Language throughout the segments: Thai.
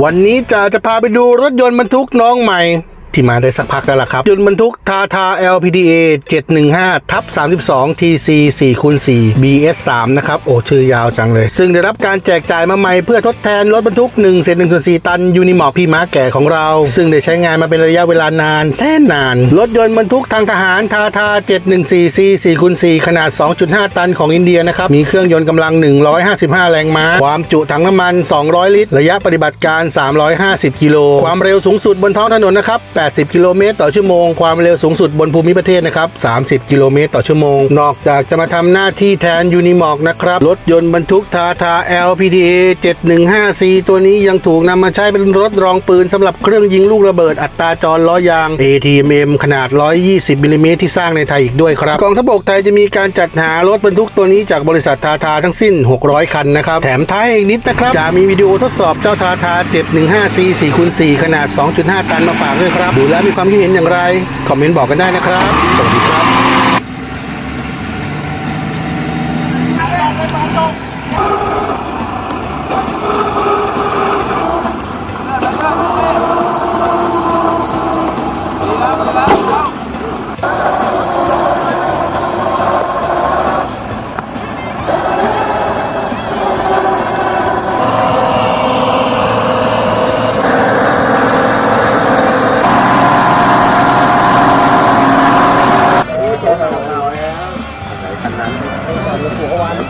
วันนี้จะจะพาไปดูรถยนต์บรรทุกน้องใหม่ ที่มาได้สักพักแล้วล่ะครับยนต์บรรทุกทาทา LPDA 715ทับ32 TC 4คูณ4 BS 3นะครับ โอ้ ชื่อยาวจังเลย ซึ่งได้รับการแจกจ่ายมาใหม่เพื่อทดแทนรถบรรทุก1เศษ1ส่วน4ตันยูนิมอร์พี่ม้าแก่ของเรา ซึ่งได้ใช้งานมาเป็นระยะเวลานาน แสนนาน รถยนต์บรรทุกทางทหารทาทา 714C 4คูณ4ขนาด 2.5 ตันของอินเดียนะครับ มีเครื่องยนต์กำลัง 155 แรงม้า ความจุถังน้ำมัน 200 ลิตร ระยะปฏิบัติการ 350 กิโล ความเร็วสูงสุดบนท้องถนนนะครับ80 กิโลเมตรต่อชั่วโมง ความเร็วสูงสุดบนภูมิประเทศนะครับ 30 กิโลเมตรต่อชั่วโมง นอกจากจะมาทำหน้าที่แทนยูนิมอกนะครับ รถยนต์บรรทุกทาทา LPDA 715C ตัวนี้ยังถูกนำมาใช้เป็นรถรองปืนสำหรับเครื่องยิงลูกระเบิดอัตราจรล้อยาง ATMM ขนาด 120มิลลิเมตรที่สร้างในไทยอีกด้วยครับกองทัพบกไทยจะมีการจัดหารถบรรทุกตัวนี้จากบริษัททาทาทั้งสิ้น 600 คันนะครับ แถมท้ายอีกนิดนะครับ จะมีวิดีโอทดสอบเจ้าทาทา 715C 4คูณ4ขนาด 2.5 ตันมาฝากด้วยครับดูแล้วมีความคิดเห็นอย่างไร คอมเมนต์บอกกันได้นะครับ สวัสดีครับ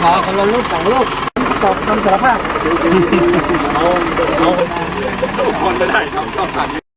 ขอคนละลูกสองลูกตอบคำสารภาพเอาเอาคนไม่ได้ครับชองผ่าน